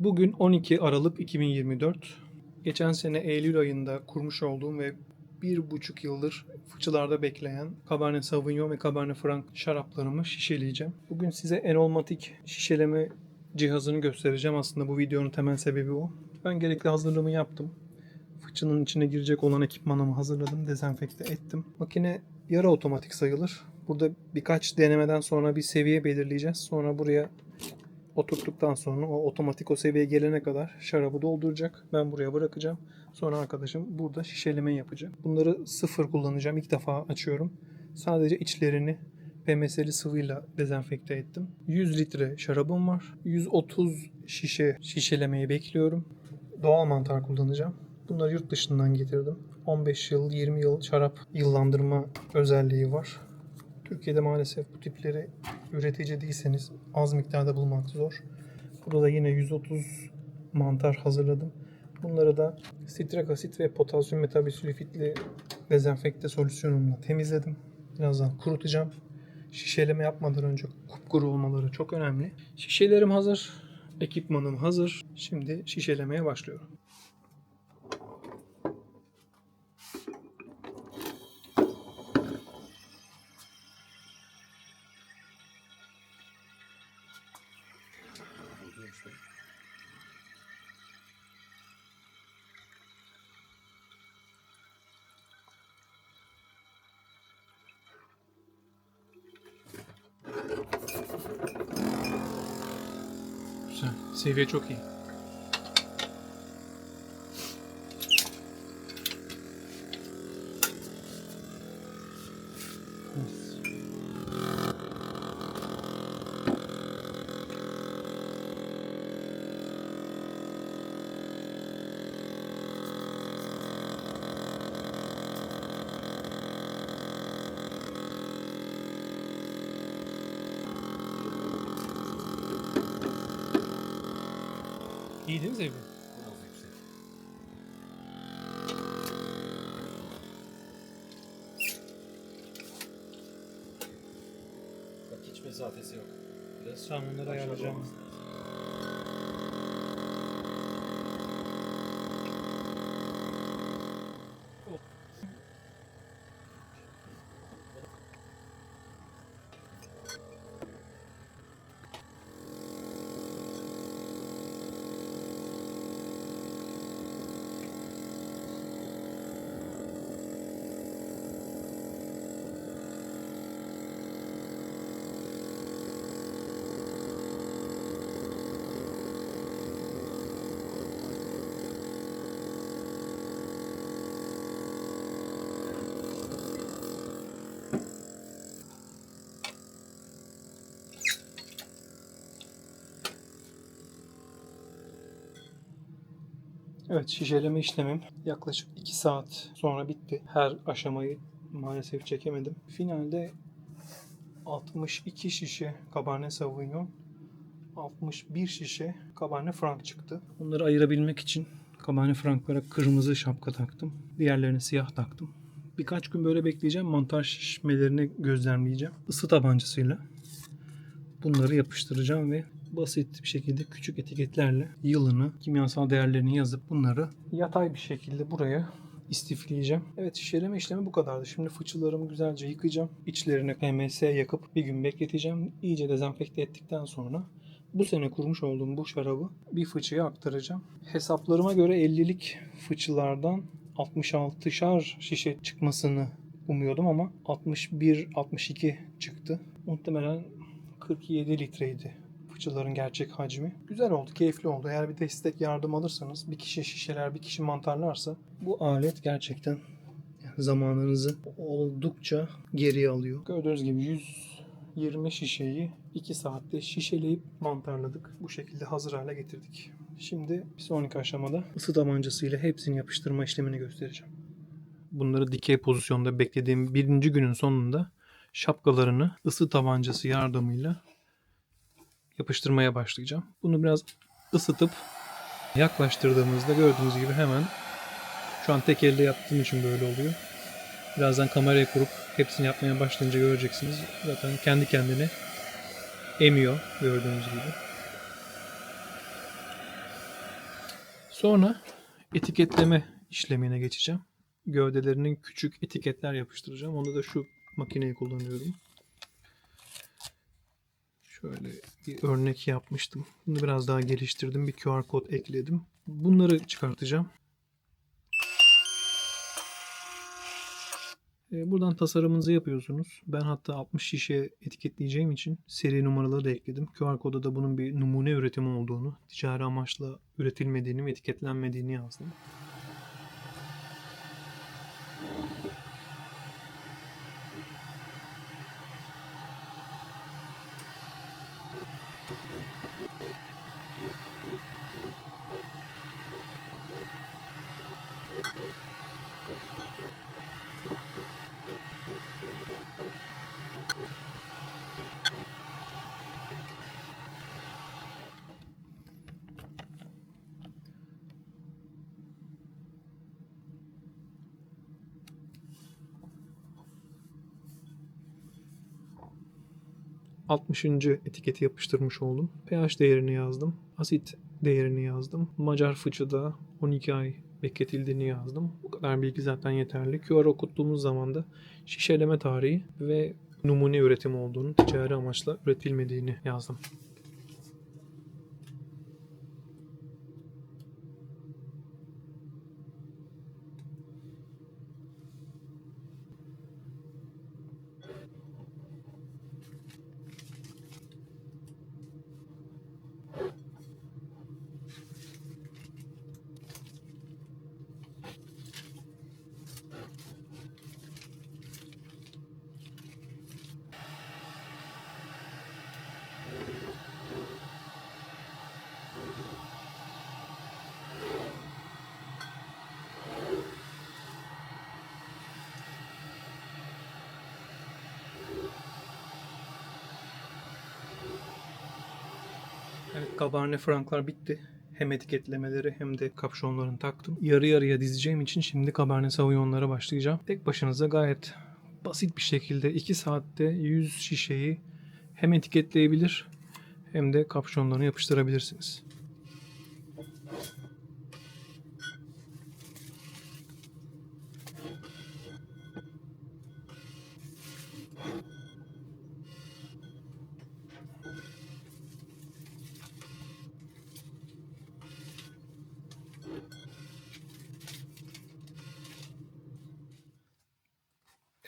Bugün 12 Aralık 2024. Geçen sene Eylül ayında kurmuş olduğum ve bir buçuk yıldır fıçılarda bekleyen Cabernet Sauvignon ve Cabernet Franc şaraplarımı şişeleyeceğim. Bugün size enolmatik şişeleme cihazını göstereceğim. Aslında bu videonun temel sebebi o. Ben gerekli hazırlığımı yaptım. Fıçının içine girecek olan ekipmanımı hazırladım, dezenfekte ettim. Makine yarı otomatik sayılır. Burada birkaç denemeden sonra bir seviye belirleyeceğiz. Sonra buraya oturttuktan sonra o otomatik o seviyeye gelene kadar şarabı dolduracak. Ben buraya bırakacağım. Sonra arkadaşım burada şişeleme yapacak. Bunları sıfır kullanacağım. İlk defa açıyorum. Sadece içlerini PMS'li sıvıyla dezenfekte ettim. 100 litre şarabım var. 130 şişe şişelemeyi bekliyorum. Doğal mantar kullanacağım. Bunları yurt dışından getirdim. 15 yıl, 20 yıl şarap yıllandırma özelliği var. Türkiye'de maalesef bu tipleri üretici değilseniz az miktarda bulmak zor. Burada da yine 130 mantar hazırladım. Bunları da sitrik asit ve potasyum metabisülfitli dezenfekte solüsyonumla temizledim. Birazdan kurutacağım. Şişeleme yapmadan önce kupkuru olmaları çok önemli. Şişelerim hazır. Ekipmanım hazır. Şimdi şişelemeye başlıyorum. Güzel. Seviye iyi. Değil mi Zevri? Biraz yüksek. Bak hiç mesafesi yok. Biraz Tamam, onları aşağıda ayarlayacağım. olması lazım. Evet şişeleme işlemim yaklaşık 2 saat sonra bitti. Her aşamayı maalesef çekemedim. Finalde 62 şişe Cabernet Sauvignon, 61 şişe Cabernet Franc çıktı. Bunları ayırabilmek için Cabernet Franc'lara kırmızı şapka taktım. Diğerlerine siyah taktım. Birkaç gün böyle bekleyeceğim. Mantar şişmelerini gözlemleyeceğim. Isı tabancasıyla bunları yapıştıracağım ve basit bir şekilde küçük etiketlerle yılını, kimyasal değerlerini yazıp bunları yatay bir şekilde buraya istifleyeceğim. Evet şişeleme işlemi bu kadardı. Şimdi fıçılarımı güzelce yıkayacağım. İçlerine PMS yakıp bir gün bekleteceğim. İyice dezenfekte ettikten sonra bu sene kurmuş olduğum bu şarabı bir fıçıya aktaracağım. Hesaplarıma göre 50'lik fıçılardan 66'şar şişe çıkmasını umuyordum ama 61-62 çıktı. Muhtemelen 47 litreydi fıçıların gerçek hacmi. Güzel oldu, keyifli oldu. Eğer bir destek yardım alırsanız, bir kişi şişeler, bir kişi mantarlarsa bu alet gerçekten zamanınızı oldukça geriye alıyor. Gördüğünüz gibi 120 şişeyi 2 saatte şişeleyip mantarladık. Bu şekilde hazır hale getirdik. Şimdi bir sonraki aşamada ısı tabancasıyla hepsini yapıştırma işlemini göstereceğim. Bunları dikey pozisyonda beklediğim birinci günün sonunda şapkalarını ısı tabancası yardımıyla yapıştırmaya başlayacağım. Bunu biraz ısıtıp yaklaştırdığımızda gördüğünüz gibi hemen şu an tek elde yaptığım için böyle oluyor. Birazdan kameraya kurup hepsini yapmaya başlayınca göreceksiniz. Zaten kendi kendine emiyor gördüğünüz gibi. Sonra etiketleme işlemine geçeceğim. Gövdelerinin küçük etiketler yapıştıracağım. Onu da şu makineyi kullanıyorum. Şöyle bir örnek yapmıştım. Bunu biraz daha geliştirdim. Bir QR kod ekledim. Bunları çıkartacağım. E, Buradan tasarımınızı yapıyorsunuz. Ben hatta 60 şişe etiketleyeceğim için seri numaraları da ekledim. QR koda da bunun bir numune üretimi olduğunu, ticari amaçla üretilmediğini ve etiketlenmediğini yazdım. — 60. etiketi yapıştırmış oldum. pH değerini yazdım. Asit değerini yazdım. Macar fıçıda 12 ay bekletildiğini yazdım. Bu kadar bilgi zaten yeterli. QR okuttuğumuz zaman da şişeleme tarihi ve numune üretimi olduğunu, ticari amaçla üretilmediğini yazdım. Evet, Cabernet Franc'lar bitti. Hem etiketlemeleri hem de kapşonlarını taktım. Yarı yarıya dizeceğim için şimdi Cabernet Sauvignon'lara başlayacağım. Tek başınıza gayet basit bir şekilde 2 saatte 100 şişeyi hem etiketleyebilir hem de kapşonlarını yapıştırabilirsiniz.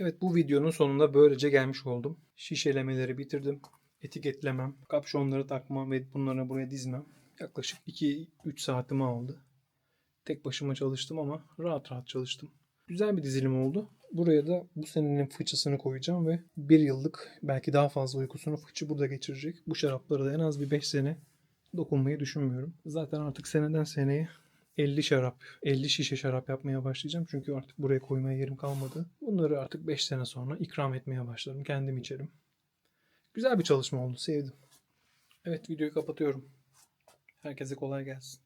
Evet bu videonun sonunda böylece gelmiş oldum. Şişelemeleri bitirdim. Etiketlemem, kapşonları takmam ve bunları buraya dizmem. Yaklaşık 2-3 saatimi aldı. Tek başıma çalıştım ama rahat rahat çalıştım. Güzel bir dizilim oldu. Buraya da bu senenin fıçısını koyacağım ve bir yıllık belki daha fazla uykusunu fıçı burada geçirecek. Bu şarapları da en az bir 5 sene dokunmayı düşünmüyorum. Zaten artık seneden seneye 50 şarap, 50 şişe şarap yapmaya başlayacağım. Çünkü artık buraya koymaya yerim kalmadı. Bunları artık 5 sene sonra ikram etmeye başlarım. Kendim içerim. Güzel bir çalışma oldu. Sevdim. Evet videoyu kapatıyorum. Herkese kolay gelsin.